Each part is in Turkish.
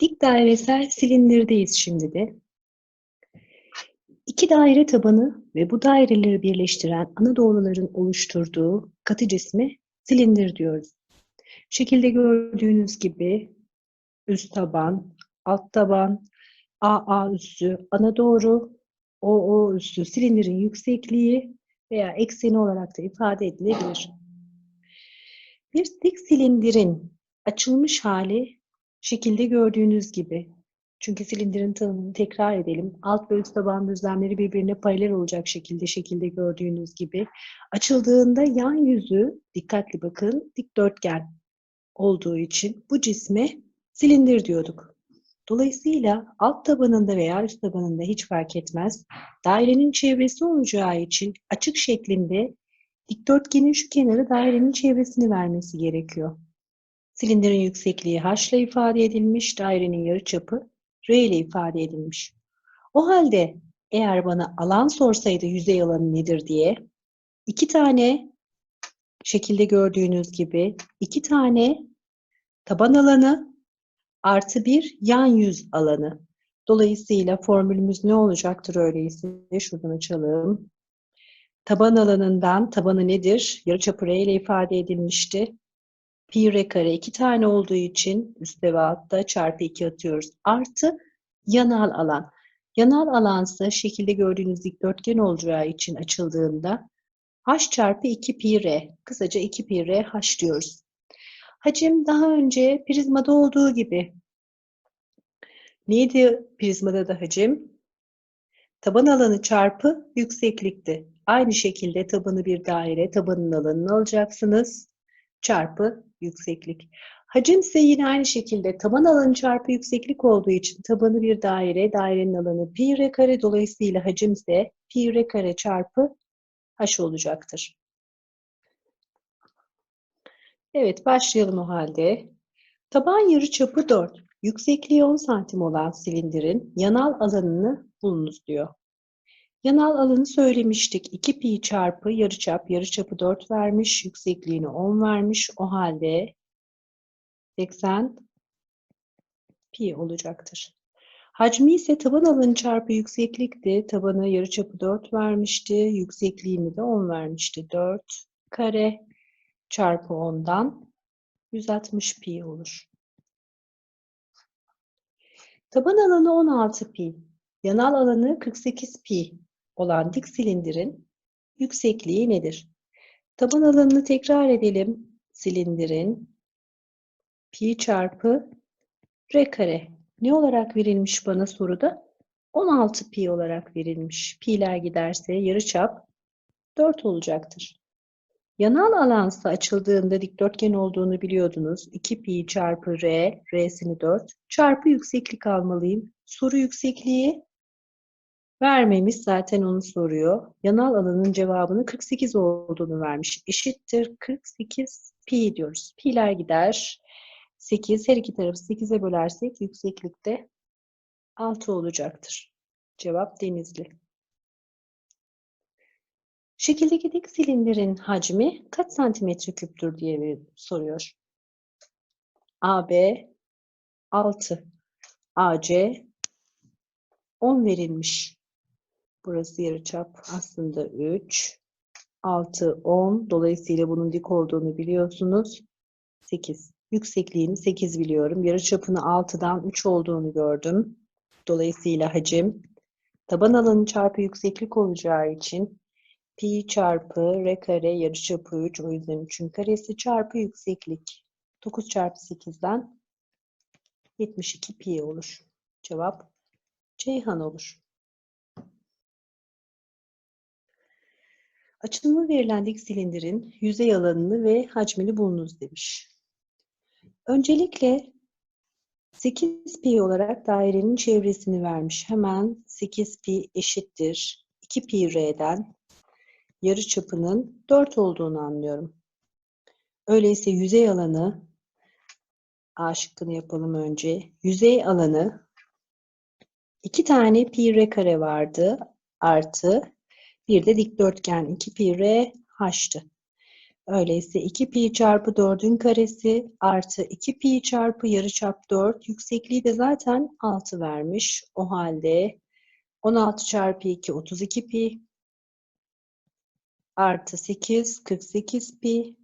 Dik dairesel silindirdeyiz şimdi de. İki daire tabanı ve bu daireleri birleştiren ana doğruların oluşturduğu katı cisme silindir diyoruz. Şekilde gördüğünüz gibi üst taban, alt taban, AA üssü ana doğru, OO üssü silindirin yüksekliği veya ekseni olarak da ifade edilebilir. Bir dik silindirin açılmış hali şekilde gördüğünüz gibi. Çünkü silindirin tanımını tekrar edelim. Alt ve üst taban düzlemleri birbirine paralel olacak şekilde şekilde gördüğünüz gibi. Açıldığında yan yüzü, dikkatli bakın, dikdörtgen olduğu için bu cisme silindir diyorduk. Dolayısıyla alt tabanında veya üst tabanında hiç fark etmez. Dairenin çevresi olacağı için açık şeklinde dikdörtgenin şu kenarı dairenin çevresini vermesi gerekiyor. Silindirin yüksekliği h ile ifade edilmiş, dairenin yarıçapı r ile ifade edilmiş. O halde eğer bana alan sorsaydı yüzey alanı nedir diye iki tane şekilde gördüğünüz gibi iki tane taban alanı artı bir yan yüz alanı. Dolayısıyla formülümüz ne olacaktır öyleyse? Şuradan açalım. Taban alanından tabanı nedir? Yarıçapı r ile ifade edilmişti. Pi r kare iki tane olduğu için üstte ve altta çarpı 2 atıyoruz. Artı yanal alan. Yanal alansa şekilde gördüğünüz dikdörtgen olacağı için açıldığında h çarpı 2 pi r. Kısaca 2 pi r h diyoruz. Hacim daha önce prizmada olduğu gibi. Neydi prizmada da hacim? Taban alanı çarpı yükseklikti. Aynı şekilde tabanı bir daire, tabanın alanını alacaksınız. Çarpı yükseklik. Hacim ise yine aynı şekilde taban alanı çarpı yükseklik olduğu için tabanı bir daire, dairenin alanı pi r kare dolayısıyla hacim ise pi r kare çarpı h olacaktır. Evet başlayalım o halde. Taban yarıçapı 4, yüksekliği 10 santim olan silindirin yanal alanını bulunuz diyor. Yanal alanı söylemiştik. 2 pi çarpı yarıçap, yarıçapı 4 vermiş, yüksekliğini 10 vermiş. O halde 80 pi olacaktır. Hacmi ise taban alanı çarpı yükseklikti. Tabanı yarıçapı 4 vermişti. Yüksekliğini de 10 vermişti. 4 kare çarpı 10'dan 160 pi olur. Taban alanı 16 pi. Yanal alanı 48 pi olan dik silindirin yüksekliği nedir? Taban alanını tekrar edelim. Silindirin pi çarpı r kare. Ne olarak verilmiş bana soruda? 16 pi olarak verilmiş. Pi'ler giderse yarıçap 4 olacaktır. Yanal alansa açıldığında dikdörtgen olduğunu biliyordunuz. 2 pi çarpı r, r'sini 4 çarpı yükseklik almalıyım. Soru yüksekliği vermemiş zaten onu soruyor. Yanal alanın cevabını 48 olduğunu vermiş. Eşittir 48 pi diyoruz. Pi'ler gider. 8 her iki tarafı 8'e bölersek yükseklikte 6 olacaktır. Cevap Denizli. Şekildeki dik silindirin hacmi kaç santimetre küptür diye soruyor. AB 6, AC 10 verilmiş. Burası yarıçap aslında 3, 6, 10. Dolayısıyla bunun dik olduğunu biliyorsunuz. 8. Yüksekliğini 8 biliyorum. Yarıçapını 6'dan 3 olduğunu gördüm. Dolayısıyla hacim taban alanı çarpı yükseklik olacağı için pi çarpı r kare yarıçapı 3 o yüzden 3'ün karesi çarpı yükseklik 9 çarpı 8'den 72 pi olur. Cevap Ceyhan olur. Açılımı verilen dik silindirin yüzey alanını ve hacmini bulunuz demiş. Öncelikle 8 pi olarak dairenin çevresini vermiş. Hemen 8 pi eşittir 2 pi r'den yarı çapının 4 olduğunu anlıyorum. Öyleyse yüzey alanı A şıkkını yapalım önce. Yüzey alanı 2 tane pi r kare vardı artı bir de dikdörtgen 2 pi r h'tı. Öyleyse 2 pi çarpı 4'ün karesi artı 2 pi çarpı yarıçap 4 yüksekliği de zaten 6 vermiş. O halde 16 çarpı 2 32 pi artı 8 48 pi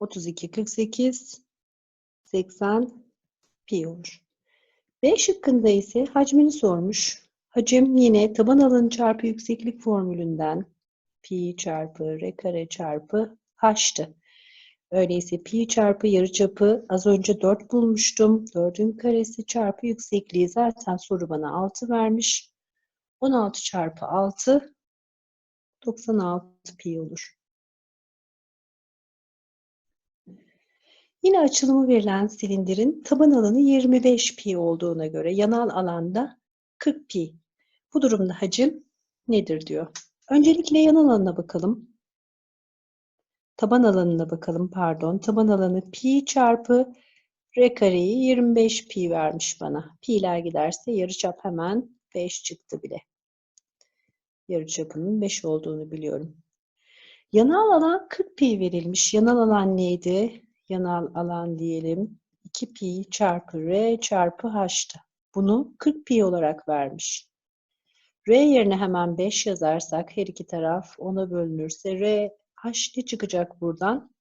32 48 80 pi olur. B şıkkında ise hacmini sormuş. Hacim yine taban alanı çarpı yükseklik formülünden pi çarpı r kare çarpı h'tı. Öyleyse pi çarpı yarıçapı az önce 4 bulmuştum. 4'ün karesi çarpı yüksekliği zaten soru bana 6 vermiş. 16 çarpı 6 96 pi olur. Yine açılımı verilen silindirin taban alanı 25 pi olduğuna göre yanal alanda 40 pi. Bu durumda hacim nedir diyor. Öncelikle yanal alanına bakalım. Taban alanına bakalım pardon. Taban alanı pi çarpı r kareyi 25 pi vermiş bana. Pi'ler giderse yarıçap hemen 5 çıktı bile. Yarıçapının 5 olduğunu biliyorum. Yanal alan 40 pi verilmiş. Yanal alan neydi? Yanal alan diyelim. 2 pi çarpı r çarpı h'tı. Bunu 40 pi olarak vermiş. R yerine hemen 5 yazarsak her iki taraf 10'a bölünürse R H ne çıkacak buradan?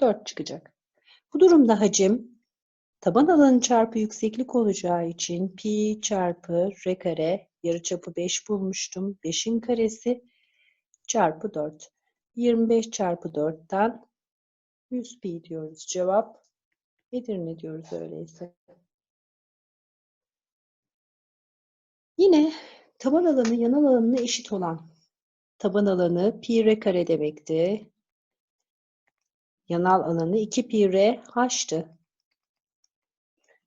4 çıkacak. Bu durumda hacim taban alanı çarpı yükseklik olacağı için pi çarpı r kare yarıçapı 5 bulmuştum. 5'in karesi çarpı 4. 25 çarpı 4'ten 100 pi diyoruz. Cevap Edirne diyoruz öyleyse. Yine taban alanı yanal alanına eşit olan taban alanı pi r kare demekti. Yanal alanı 2 pi r h'tı.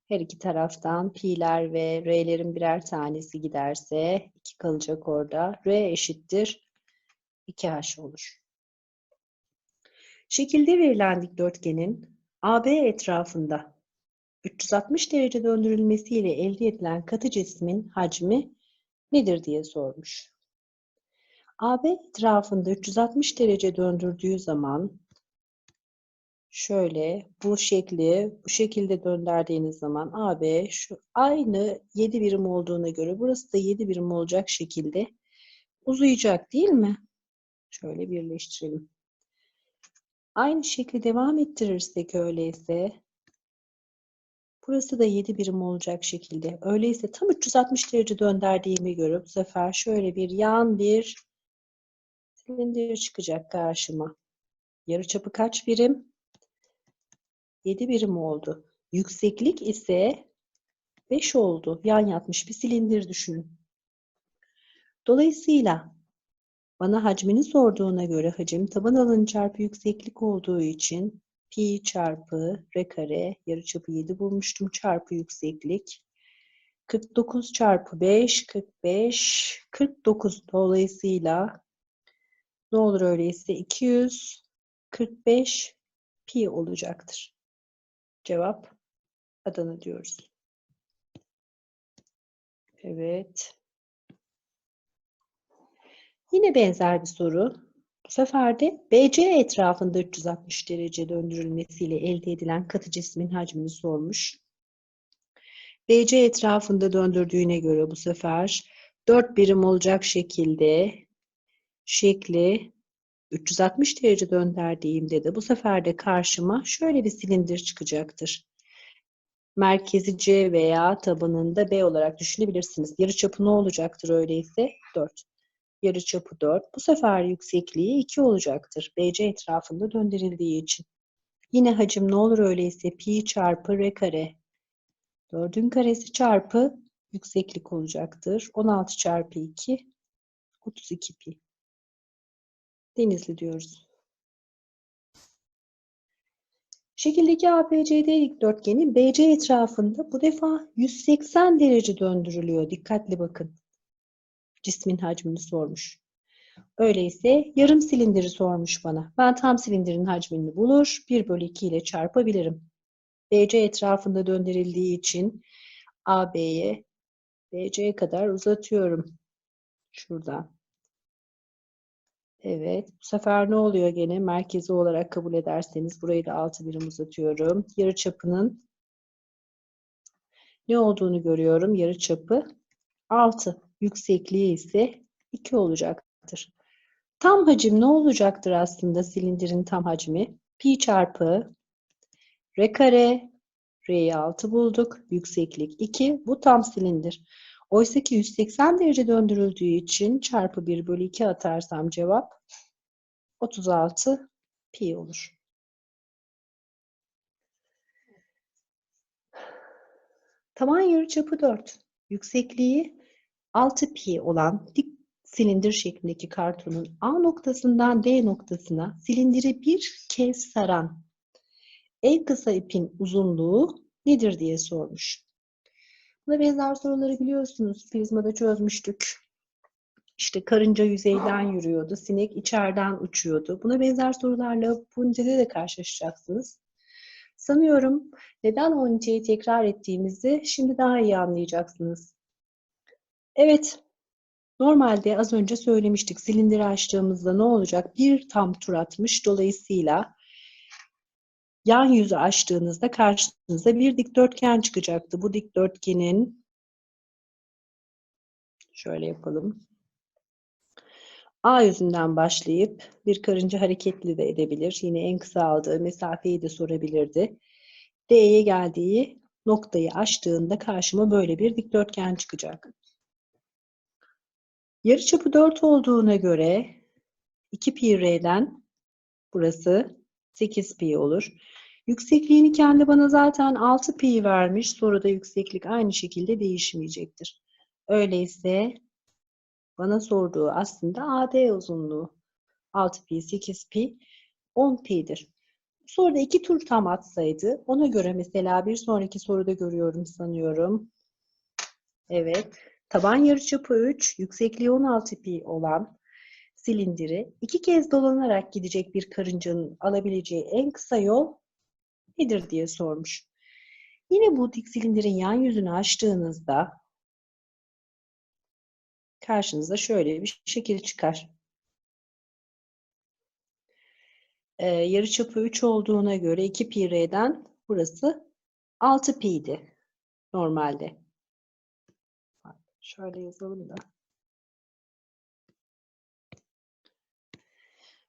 Her iki taraftan pi'ler ve r'lerin birer tanesi giderse 2 kalacak orada. r eşittir 2h olur. Şekilde verilen dikdörtgenin AB etrafında 360 derece döndürülmesiyle elde edilen katı cismin hacmi nedir diye sormuş. AB etrafında 360 derece döndürdüğü zaman şöyle bu şekli bu şekilde döndürdüğünüz zaman AB şu aynı 7 birim olduğuna göre burası da 7 birim olacak şekilde uzayacak değil mi? Şöyle birleştirelim. Aynı şekli devam ettirirsek öyleyse burası da 7 birim olacak şekilde. Öyleyse tam 360 derece döndürdüğime göre bu sefer şöyle bir yan bir silindir çıkacak karşıma. Yarıçapı kaç birim? 7 birim oldu. Yükseklik ise 5 oldu. Yan yatmış bir silindir düşünün. Dolayısıyla bana hacmini sorduğuna göre hacim taban alanı çarpı yükseklik olduğu için pi çarpı r kare yarıçapı 7 bulmuştum çarpı yükseklik 49 çarpı 5 45 49 dolayısıyla ne olur öyleyse 245 pi olacaktır. Cevap Adana diyoruz. Evet. Yine benzer bir soru. Bu sefer de BC etrafında 360 derece döndürülmesiyle elde edilen katı cismin hacmini sormuş. BC etrafında döndürdüğüne göre bu sefer 4 birim olacak şekilde şekli 360 derece döndürdüğümde de bu sefer de karşıma şöyle bir silindir çıkacaktır. Merkezi C veya tabanında B olarak düşünebilirsiniz. Yarıçapı ne olacaktır öyleyse? 4 yarıçapı 4. Bu sefer yüksekliği 2 olacaktır. BC etrafında döndürüldüğü için. Yine hacim ne olur öyleyse pi çarpı r kare. 4'ün karesi çarpı yükseklik olacaktır. 16 çarpı 2 32 pi. Denizli diyoruz. Şekildeki ABCD dikdörtgeni BC etrafında bu defa 180 derece döndürülüyor. Dikkatli bakın cismin hacmini sormuş. Öyleyse yarım silindiri sormuş bana. Ben tam silindirin hacmini bulur, 1 bölü 2 ile çarpabilirim. BC etrafında döndürüldüğü için AB'ye BC'ye kadar uzatıyorum. Şuradan. Evet. Bu sefer ne oluyor gene? Merkezi olarak kabul ederseniz burayı da 6 birim uzatıyorum. Yarıçapının ne olduğunu görüyorum. Yarıçapı 6. Yüksekliği ise 2 olacaktır. Tam hacim ne olacaktır aslında silindirin tam hacmi? Pi çarpı r kare, r'yi 6 bulduk. Yükseklik 2. Bu tam silindir. Oysa ki 180 derece döndürüldüğü için çarpı 1 bölü 2 atarsam cevap 36 pi olur. Taban yarıçapı 4. Yüksekliği 6 pi olan dik silindir şeklindeki kartonun A noktasından D noktasına silindiri bir kez saran en kısa ipin uzunluğu nedir diye sormuş. Buna benzer soruları biliyorsunuz. Prizmada çözmüştük. İşte karınca yüzeyden yürüyordu, sinek içeriden uçuyordu. Buna benzer sorularla bu ünitede de karşılaşacaksınız. Sanıyorum neden o üniteyi tekrar ettiğimizi şimdi daha iyi anlayacaksınız. Evet, normalde az önce söylemiştik. Silindiri açtığımızda ne olacak? Bir tam tur atmış. Dolayısıyla yan yüzü açtığınızda karşınıza bir dikdörtgen çıkacaktı. Bu dikdörtgenin şöyle yapalım. A yüzünden başlayıp bir karınca hareketli de edebilir. Yine en kısa aldığı mesafeyi de sorabilirdi. D'ye geldiği noktayı açtığında karşıma böyle bir dikdörtgen çıkacak. Yarıçapı 4 olduğuna göre 2 pi r'den burası 8 pi olur. Yüksekliğini kendi bana zaten 6 pi vermiş. Soruda yükseklik aynı şekilde değişmeyecektir. Öyleyse bana sorduğu aslında AD uzunluğu. 6 pi, 8 pi, 10 pi'dir. Soruda iki tur tam atsaydı ona göre mesela bir sonraki soruda görüyorum sanıyorum. Evet. Taban yarıçapı 3, yüksekliği 16 pi olan silindiri iki kez dolanarak gidecek bir karıncanın alabileceği en kısa yol nedir diye sormuş. Yine bu dik silindirin yan yüzünü açtığınızda karşınıza şöyle bir şekil çıkar. Ee, yarıçapı 3 olduğuna göre 2 pi r'den burası 6 pi'ydi normalde. Şöyle yazalım da.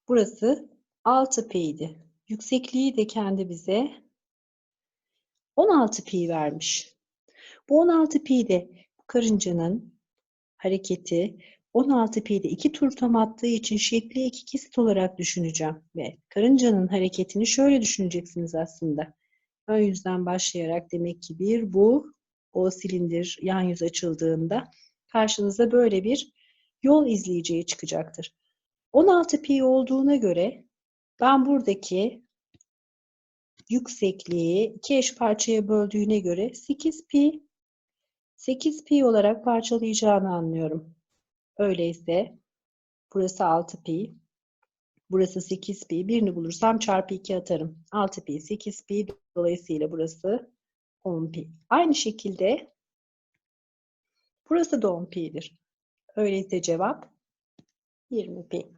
Burası 6 pi'ydi. Yüksekliği de kendi bize 16 pi vermiş. Bu 16 pi de karıncanın hareketi 16 pi'de iki tur tam attığı için şekli iki kesit olarak düşüneceğim. Ve karıncanın hareketini şöyle düşüneceksiniz aslında. Ön yüzden başlayarak demek ki bir bu o silindir yan yüz açıldığında karşınıza böyle bir yol izleyeceği çıkacaktır. 16 pi olduğuna göre ben buradaki yüksekliği iki eş parçaya böldüğüne göre 8 pi 8 pi olarak parçalayacağını anlıyorum. Öyleyse burası 6 pi, burası 8 pi. Birini bulursam çarpı 2 atarım. 6 pi, 8 pi. Dolayısıyla burası 10 pi. Aynı şekilde burası da 10 pi'dir. Öyleyse cevap 20 pi.